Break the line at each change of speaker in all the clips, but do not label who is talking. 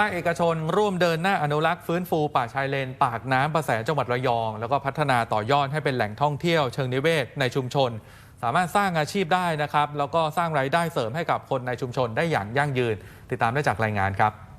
ภาคเอกชนร่วมเดินหน้าอนุรักษ์ฟื้นฟูป่าชายเลน ปากน้ำประแสจังหวัดระยอง แล้วก็พัฒนาต่อยอดให้เป็นแหล่งท่องเที่ยวเชิงนิเวศในชุมชน สามารถสร้างอาชีพได้นะครับ แล้วก็สร้างรายได้เสริมให้กับคนในชุมชนได้อย่างยั่งยืน ติดตามได้จากรายงานครับ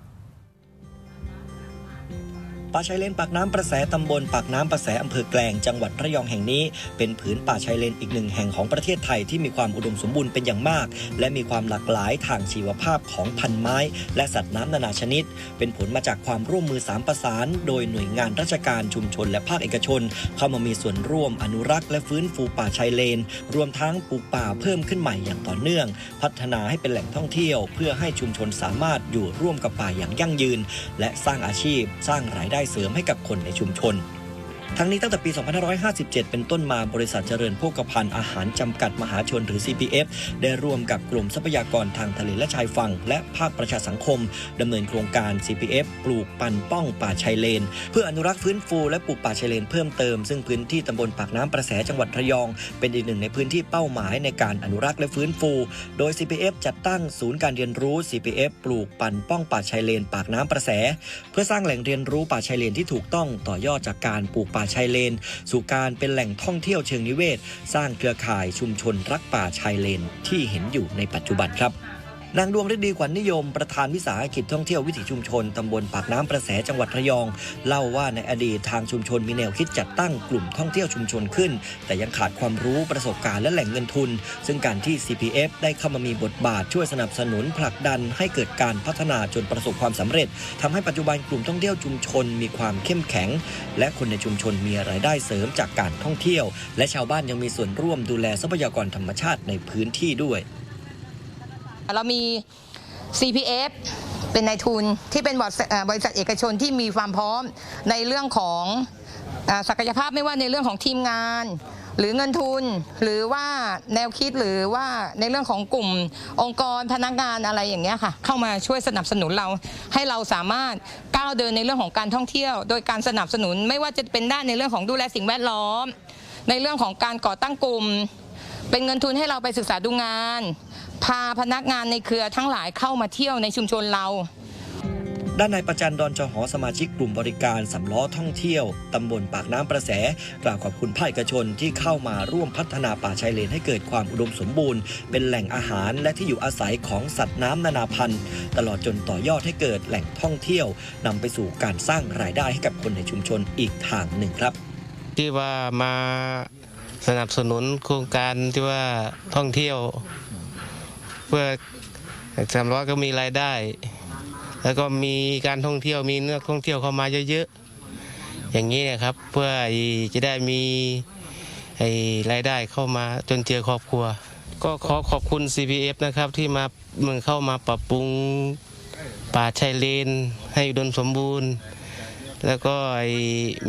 ป่าชายเลนปากน้ำประแสตำบลปากน้ำประแสอำเภอแกลงจังหวัดระยองแห่งนี้ เป็นผืนป่าชายเลนอีกหนึ่งแห่งของประเทศไทยที่มีความอุดมสมบูรณ์เป็นอย่างมาก และมีความหลากหลายทางชีวภาพของพันไม้ และสัตว์น้ำนานาชนิด เป็นผลมาจากความร่วมมือสามประสาน โดยหน่วยงานราชการชุมชน และภาคเอกชน เข้ามามีส่วนร่วมอนุรักษ์และฟื้นฟูป่าชายเลน รวมทั้งปลูกป่าเพิ่มขึ้นใหม่อย่างต่อเนื่อง พัฒนาให้เป็นแหล่งท่องเที่ยว เพื่อให้ชุมชนสามารถอยู่ร่วมกับป่าอย่างยั่งยืน และสร้างอาชีพ สร้างรายได้เสริมให้กับคนในชุมชน ทั้งนี้ตั้งแต่ปี 2557 เป็นต้นมาบริษัทเจริญโภคภัณฑ์อาหารจำกัดมหาชนหรือ CPF ได้ร่วมกับกลุ่มทรัพยากรทางทะเลและชายฝั่ง และภาคประชาสังคมดำเนินโครงการ CPF ปลูกปันป้องป่าชายเลน เพื่ออนุรักษ์ฟื้นฟูและปลูกป่าชายเลนเพิ่มเติม ซึ่งพื้นที่ตำบลปากน้ำประแสจังหวัดระยอง เป็นอีกหนึ่งในพื้นที่เป้าหมายในการอนุรักษ์และฟื้นฟู โดย CPF จัดตั้งศูนย์การเรียนรู้ CPF ปลูกปันป้องป่าชายเลน ปากน้ำประแส เพื่อสร้างแหล่งเรียนรู้ป่าชายเลนที่ถูกต้องต่อยอดจากการปลูกป่าาชายเลน สู่การเป็นแหล่งท่องเที่ยวเชิงนิเวศ สร้างเครือข่ายชุมชนรักป่าชายเลนที่เห็นอยู่ในปัจจุบันครับ นางดวงฤดีขวัญนิยมประธานวิสาหกิจท่องเที่ยววิถีชุมชนตำบลปากน้ำประแสจังหวัดระยอง เล่าว่าในอดีตทางชุมชนมีแนวคิดจัดตั้งกลุ่มท่องเที่ยวชุมชนขึ้น แต่ยังขาดความรู้ประสบการณ์และแหล่งเงินทุน ซึ่งการที่ CPF ได้เข้ามามีบทบาทช่วยสนับสนุนผลักดันให้เกิดการพัฒนาจนประสบความสำเร็จทำให้ปัจจุบันกลุ่มท่องเที่ยวชุมชนมีความเข้มแข็ง และคนในชุมชนมีรายได้เสริมจากการท่องเที่ยว และชาวบ้านยังมีส่วนร่วมดูแลทรัพยากรธรรมชาติในพื้นที่ด้วย
เรามี CPF เป็นนายทุนที่เป็นบริษัทเอกชนที่มีความพร้อมในเรื่องของศักยภาพไม่ว่าในเรื่องของทีมงาน หรือเงินทุน หรือว่าแนวคิดหรือว่าในเรื่องของกลุ่มองค์กรพนักงานอะไรอย่างเงี้ยค่ะ เข้ามาช่วยสนับสนุนเราให้เราสามารถก้าวเดินในเรื่องของการท่องเที่ยว โดยการสนับสนุนไม่ว่าจะเป็นด้านในเรื่องของดูแลสิ่งแวดล้อม ในเรื่องของการก่อตั้งกลุ่ม เป็นเงินทุนให้เราไปศึกษาดูงาน พาพนักงานในเครือทั้งหลายเข้ามาเที่ยวในชุมชนเรา
ด้านนายประจันดอนจหอสมาชิกกลุ่มบริการสำล้อท่องเที่ยว ตำบลปากน้ำประแส กล่าวขอบคุณภาคเอกชนที่เข้ามาร่วมพัฒนาป่าชายเลนให้เกิดความอุดมสมบูรณ์ เป็นแหล่งอาหารและที่อยู่อาศัยของสัตว์น้ำนานาพันธุ์ ตลอดจนต่อยอดให้เกิดแหล่งท่องเที่ยวนำไปสู่การสร้างรายได้ให้กับคนในชุมชนอีกทางหนึ่งครับ
ที่ว่ามา สนับสนุนโครงการที่ว่าท่องเที่ยว เพื่อสามร้อยก็มีรายได้ แล้วก็มีการท่องเที่ยวมีนื้อท่องเที่ยวเข้ามาเยอะๆอย่างนี้นะครับ เพื่อจะได้มีรายได้เข้ามาจนเจอครอบครัว ก็ขอขอบคุณ CPF นะครับที่มาเมืองเข้ามาปรับปรุงป่าชายเลน ให้อุดมสมบูรณ์ แล้วก็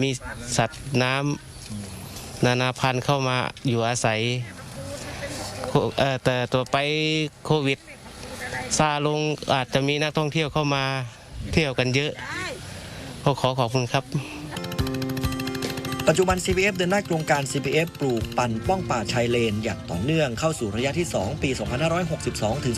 มีสัตว์น้ำ นานาพันธุ์เข้ามาอยู่อาศัยแต่ตัวไปโควิดซาลงอาจจะมีนักท่องเที่ยวเข้ามาเที่ยวกันเยอะก็ขอขอบคุณครับ
ปัจจุบัน CPF เดินหน้าโครงการ CPF ปลูกปั่นป้องป่าชายเลน อย่างต่อเนื่องเข้าสู่ระยะที่ 2 ปี 2562 ถึง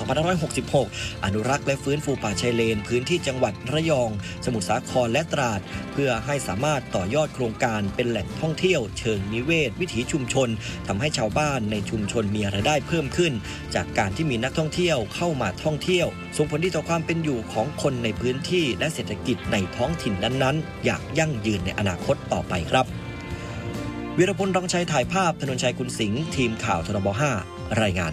2566 อนุรักษ์และฟื้นฟูป่าชายเลน พื้นที่จังหวัดระยอง สมุทรสาครและตราด เพื่อให้สามารถต่อยอดโครงการเป็นแหล่งท่องเที่ยวเชิงนิเวศ วิถีชุมชนทำให้ชาวบ้านในชุมชนมีรายได้เพิ่มขึ้น จากการที่มีนักท่องเที่ยวเข้ามาท่องเที่ยว ส่งผลดีต่อความเป็นอยู่ของคนในพื้นที่และเศรษฐกิจในท้องถิ่นนั้นๆ อย่างยั่งยืนในอนาคตต่อไปครับ วิรพลรองชัยถ่ายภาพ ถนนชัยคุณสิงห์ทีมข่าวทนบ5รายงาน